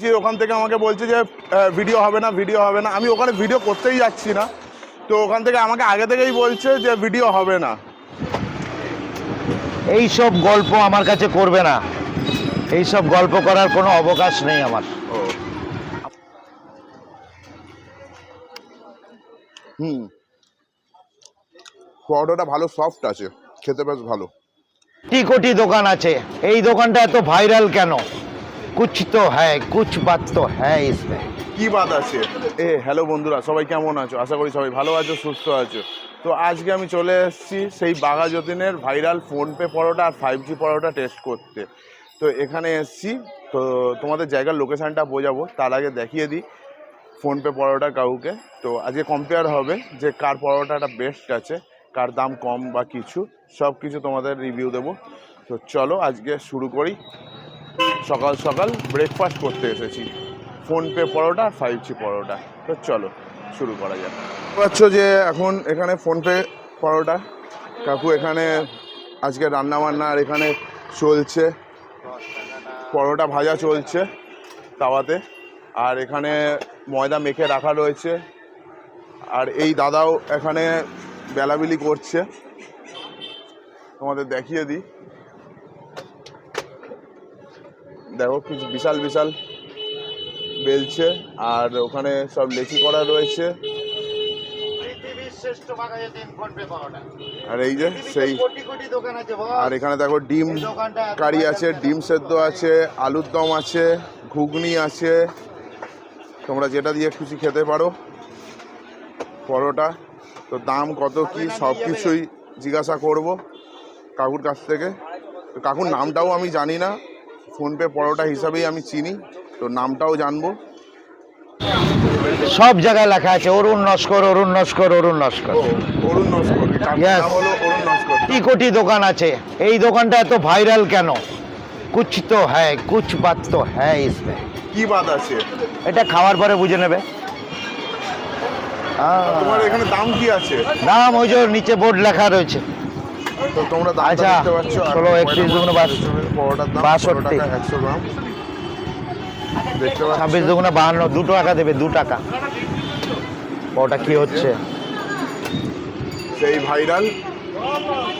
যে ওখান থেকে আমাকে বলছে যে ভিডিও হবে না ভিডিও হবে না। আমি ওখানে ভিডিও করতেই যাচ্ছি না। তো ওখান থেকে আমাকে আগে থেকেই বলছে যে ভিডিও হবে না। এই সব গল্প আমার কাছে করবে না। এই সব গল্প করার কোনো অবকাশ নেই আমার। ও হুম। পরোটাটা ভালো সফট আছে। খেতে বেশ ভালো। কোটি কোটি দোকান আছে। এই দোকানটা এত ভাইরাল কেন? কুছ তো হ্যাঁ কুছ বাত তো হ্যাঁ ইসমে কি বাদ আছে? এ হ্যালো বন্ধুরা, সবাই কেমন আছো? আশা করি সবাই ভালো আছো, সুস্থ আছো। তো আজকে আমি চলে এসেছি সেই বাঘা যতীনের ভাইরাল ফোনপে পরোটা আর ফাইভ জি পরোটা টেস্ট করতে। তো এখানে এসেছি, তো তোমাদের জায়গার লোকেশানটা বোঝাবো, তার আগে দেখিয়ে দিই ফোনপে পরোটা কাউকে। তো আজকে কম্পেয়ার হবে যে কার পরোটাটা বেস্ট আছে, কার দাম কম বা কিছু সব কিছু তোমাদের রিভিউ দেবো। তো চলো আজকে শুরু করি। সকাল সকাল ব্রেকফাস্ট করতে এসেছি। ফোনপে পরোটা আর ফাইভ জি পরোটা। তো চলো, শুরু করা যাক। পাচ্ছ যে এখন এখানে ফোনপে পরোটা। কাকু এখানে আজকে রান্না বান্না আর এখানে চলছে। পরোটা ভাজা চলছে তাওয়াতে। আর এখানে ময়দা মেখে রাখা রয়েছে। আর এই দাদাও এখানে বেলাবিলি করছে। তোমাদের দেখিয়ে দিই। দেখো কিছু বিশাল বিশাল বেলছে আর ওখানে সব লেচি করা রয়েছে। আর এই যে সেই আর এখানে দেখো ডিম কারি আছে, ডিম সেদ্ধ আছে, আলুর দম আছে, ঘুগনি আছে। তোমরা যেটা দিয়ে খুশি খেতে পারো। পরোটা। তো দাম কত কি সব কিছুই জিজ্ঞাসা করব কাকুর কাছ থেকে। কাকুর নামটাও আমি জানি না। ফোনপে পরোটা হিসাবেই আমি চিনি তো নামটাও জানব। সব জায়গায় লেখা আছে অরুণ নস্কর অরুণ নস্কর অরুণ নস্কর। অরুণ নস্কর নস্কর। কোটি দোকান আছে। এই দোকানটা এত ভাইরাল কেন? কুছ তো হ্যাঁ কুছ বাত তো হ্যাঁ ইসমে। কি বাদ আছে? এটা খাওয়ার পরে বুঝে নেবে। তোমার এখানে দাম কি আছে? দাম ওই যে নিচে বোর্ড লেখা রয়েছে। তো তোমরা আচ্ছা, ষোলো, একত্রিশ, দুগুণ বাষট্টি। একশো গ্রাম। দেখতে ছাব্বিশ দুগুণে বাহান্ন দু টাকা দেবে দু টাকা। ওটা কি হচ্ছে? সেই ভাইরাল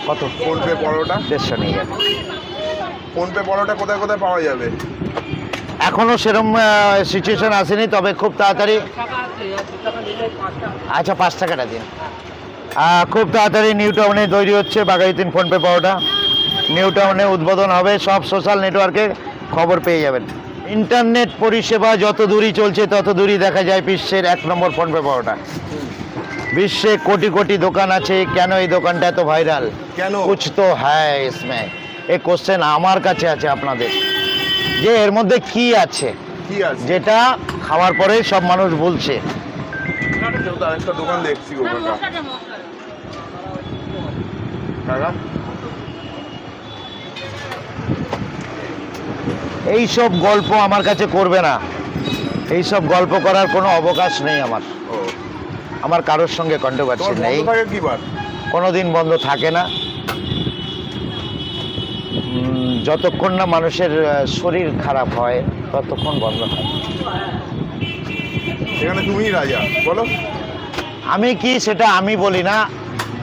কত? ফোনপে পরোটা। দেড়শো নিয়ে যাবে। ফোনপে পরোটা কোথায় কোথায় পাওয়া যাবে? এখনও সেরকম সিচুয়েশন আসেনি তবে খুব তাড়াতাড়ি আচ্ছা পাঁচ টাকাটা দিন। খুব তাড়াতাড়ি নিউ টাউনে তৈরি হচ্ছে বাগাইতিন ফোনপে পাওয়াটা। নিউ টাউনে উদ্বোধন হবে সব সোশ্যাল নেটওয়ার্কে খবর পেয়ে যাবেন। ইন্টারনেট পরিষেবা যত দূরই চলছে তত দূরই দেখা যায় বিশ্বের এক নম্বর ফোনপে পাওয়াটা। বিশ্বে কোটি কোটি দোকান আছে কেন এই দোকানটা এত ভাইরাল কেন? কুছ তো হ্যায় ইসমে। এই কোশ্চেন আমার কাছে আছে আপনাদের। যে এর মধ্যে কি আছে? যেটা খাওয়ার পরে সব মানুষ বলছে দোকান দেখছি এই সব গল্প আমার কাছে করবে না। এই সব গল্প করার কোনো অবকাশ নেই আমার। আমার কারোর সঙ্গে কন্ট্রোভার্সি নেই বন্ধ থাকে কোনো দিন বন্ধ থাকে না। যতক্ষণ না মানুষের শরীর খারাপ হয় ততক্ষণ বন্ধ থাকে। এখানে তুমিই রাজা বলো। আমি কি সেটা আমি বলি না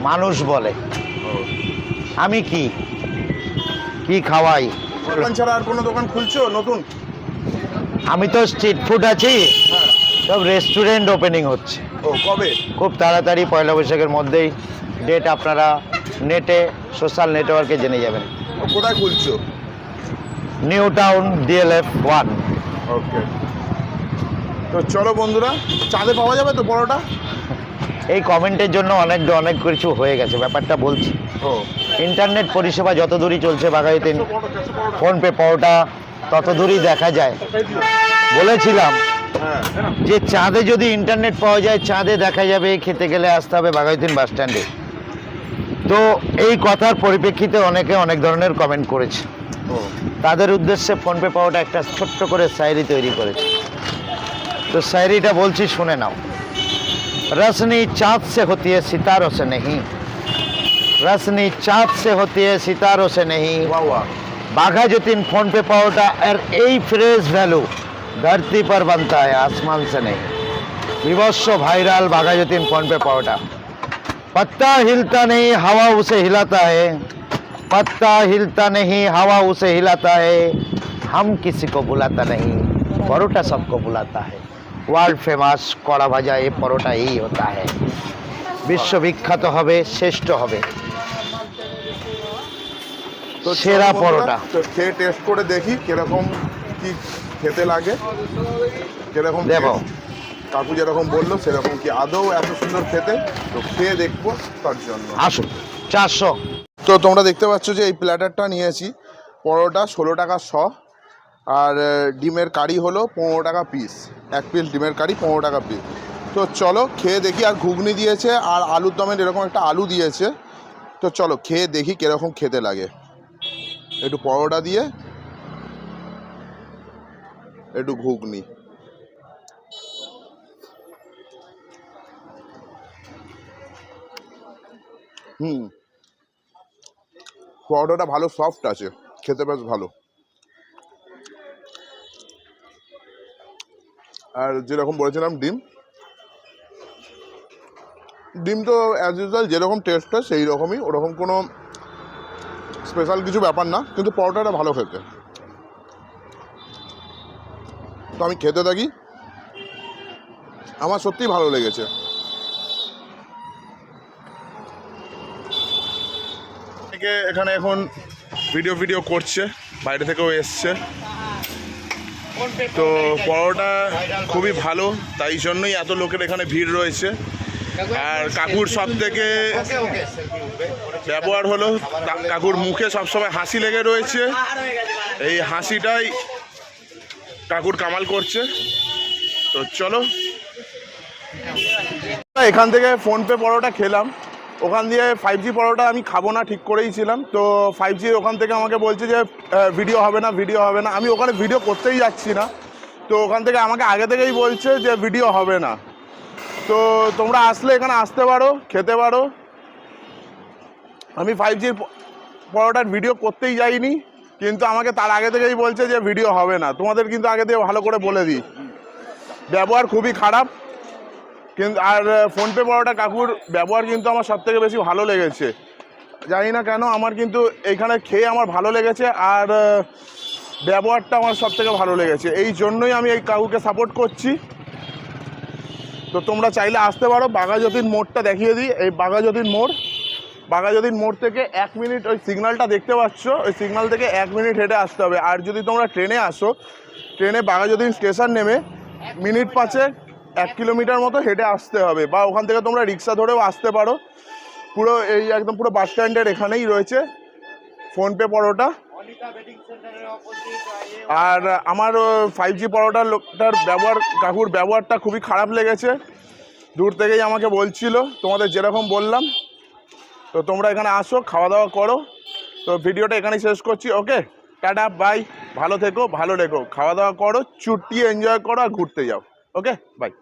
মানুষ বলে। আমি কি? কি খাওয়াই? দোকান ছাড়া আর কোনো দোকান খুলছো? নতুন? আমি তো স্ট্রিট ফুড আছি। সব রেস্টুরেন্ট ওপেনিং হচ্ছে। ও কবে? খুব তাড়াতাড়ি পয়লা বৈশাখের মধ্যেই ডেট আপনারা নেটে সোশ্যাল নেটওয়ার্কে জেনে যাবেন। কোথায় খুলছো? New Town DLF one okay তো চলো বন্ধুরা চাঁদে পাওয়া যাবে তো পরোটা? এই কমেন্টের জন্য অনেক অনেক কিছু হয়ে গেছে ব্যাপারটা বলছি। ও। ইন্টারনেট পরিষেবা যত দূরই চলছে বাগাইতে ফোনপে পাওয়াটা তত দূরই দেখা যায়। বলেছিলাম যে চাঁদে যদি ইন্টারনেট পাওয়া যায় চাঁদে দেখা যাবে খেতে গেলে আসতে হবে বাগাইতিন বাস স্ট্যান্ডে। তো এই কথার পরিপ্রেক্ষিতে অনেকে অনেক ধরনের কমেন্ট করেছে। ও। তাদের উদ্দেশ্যে ফোনপে পাওয়াটা একটা ছোট্ট করে শায়রি তৈরি করেছে। তো শায়রিটা বলছি শুনে নাও। रसनी चाँद से होती है सितारों से नहीं। रसनी चाँद से होती है सितारों से नहीं। बाघा जतिन फ़ोन पे पाओटा और यही फ्रेज वैल्यू धरती पर बनता है आसमान से नहीं। विवश वायरल बाघा जतिन फ़ोन पे पाओटा पत्ता हिलता नहीं हवा उसे हिलाता है। पत्ता हिलता नहीं हवा उसे हिलाता है। हम किसी को बुलाता नहीं परोटा सबको बुलाता है। ওয়ার্ল্ড ফেমাস কড়া ভাজা এই পরোটা এই হতা है বিশ্ববিখ্যাত হবে শ্রেষ্ঠ হবে। তো সেরা পরোটা। তো খেয়ে টেস্ট করে দেখি কীরকম কি খেতে লাগে কীরকম দেখো। কাকু যেরকম বলল সেরকম কি আদৌ এত সুন্দর খেতে? তো খেয়ে দেখব তার জন্য। আসুন চারশো। তো তোমরা দেখতে পাচ্ছ যে এই প্ল্যাটারটা নিয়েছি পরোটা ষোলো টাকা শ। আর ডিমের কারি হলো পনেরো টাকা পিস এক পিস ডিমের কারি পনেরো টাকা পিস তো চলো খেয়ে দেখি আর ঘুগনি দিয়েছে আর আলুর দমের এরকম একটা আলু দিয়েছে। তো চলো খেয়ে দেখি কীরকম খেতে লাগে। একটু পরোটা দিয়ে, একটু ঘুগনি। হুম। পরোটাটা ভালো সফট আছে, খেতে বেশ ভালো। আর যেরকম বলেছিলাম, ডিম। ডিম তো অ্যাজ ইউজুয়াল যেরকম টেস্ট হয় সেই রকমই ওরকম কোনো স্পেশাল কিছু ব্যাপার না, কিন্তু পরোটাটা ভালো খেতে। তো আমি খেতে থাকি। আমার সত্যিই ভালো লেগেছে। এখানে এখন ভিডিও ভিডিও করছে, বাইরে থেকেও এসছে। তো পরোটা খুবই ভালো, তাই জন্যই এত লোকের এখানে ভিড় রয়েছে। আর কাকুর সব থেকে ব্যবহার হলো কাকুর মুখে সবসময় হাসি লেগে রয়েছে। এই হাসিটাই কাকুর কামাল করছে। তো চলো। এখান থেকে ফোনপে পরোটা খেলাম। ওখান দিয়ে ফাইভ জি পরোটা আমি খাব না, ঠিক করেই ছিলাম। তো ফাইভ জি ওখান থেকে আমাকে বলছে যে ভিডিও হবে না ভিডিও হবে না। আমি ওখানে ভিডিও করতেই যাচ্ছি না। তো ওখান থেকে আমাকে আগে থেকেই বলছে যে ভিডিও হবে না। তো তোমরা আসলে এখানে আসতে পারো, খেতে পারো। আমি ফাইভ জির পরোটার ভিডিও করতেই যাইনি, কিন্তু আমাকে তার আগে থেকেই বলছে যে ভিডিও হবে না। তোমাদের কিন্তু আগে থেকে ভালো করে বলে দিই। ব্যবহার খুবই খারাপ। কিন্তু, আর ফোনপে পরোটা কাকুর ব্যবহার কিন্তু আমার সব থেকে বেশি ভালো লেগেছে। জানি না কেন, আমার কিন্তু এখানে খেয়ে আমার ভালো লেগেছে, আর ব্যবহারটা আমার সব থেকে ভালো লেগেছে। এই জন্যই আমি এই কাকুকে সাপোর্ট করছি। তো তোমরা চাইলে আসতে পারো, বাঘাযতীন মোড়টা দেখিয়ে দিই। এই বাঘাযতীন মোড় বাঘাযতীন মোড় থেকে এক মিনিট ওই সিগনালটা দেখতে পাচ্ছ, ওই সিগনাল থেকে এক মিনিট হেঁটে আসতে হবে। আর যদি তোমরা ট্রেনে আসো, ট্রেনে বাঘাযতীন স্টেশন নেমে, মিনিট পাঁচে এক কিলোমিটার মতো হেঁটে আসতে হবে বা ওখান থেকে তোমরা রিক্সা ধরেও আসতে পারো। পুরো এই একদম পুরো বাস স্ট্যান্ডের এখানেই রয়েছে ফোনপে পরোটা। আর আমার ফাইভ জি পরোটার লোকটার ব্যবহার, কাকুর ব্যবহারটা খুবই খারাপ লেগেছে। দূর থেকেই আমাকে বলছিল, তোমাদের যেরকম বললাম। তো তোমরা এখানে আসো খাওয়া দাওয়া করো। তো ভিডিওটা এখানেই শেষ করছি, ওকে? টাটা বাই ভালো থেকো, ভালো রেখো। খাওয়া দাওয়া করো চুটিয়ে এনজয় করো আর ঘুরতে যাও। ওকে? বাই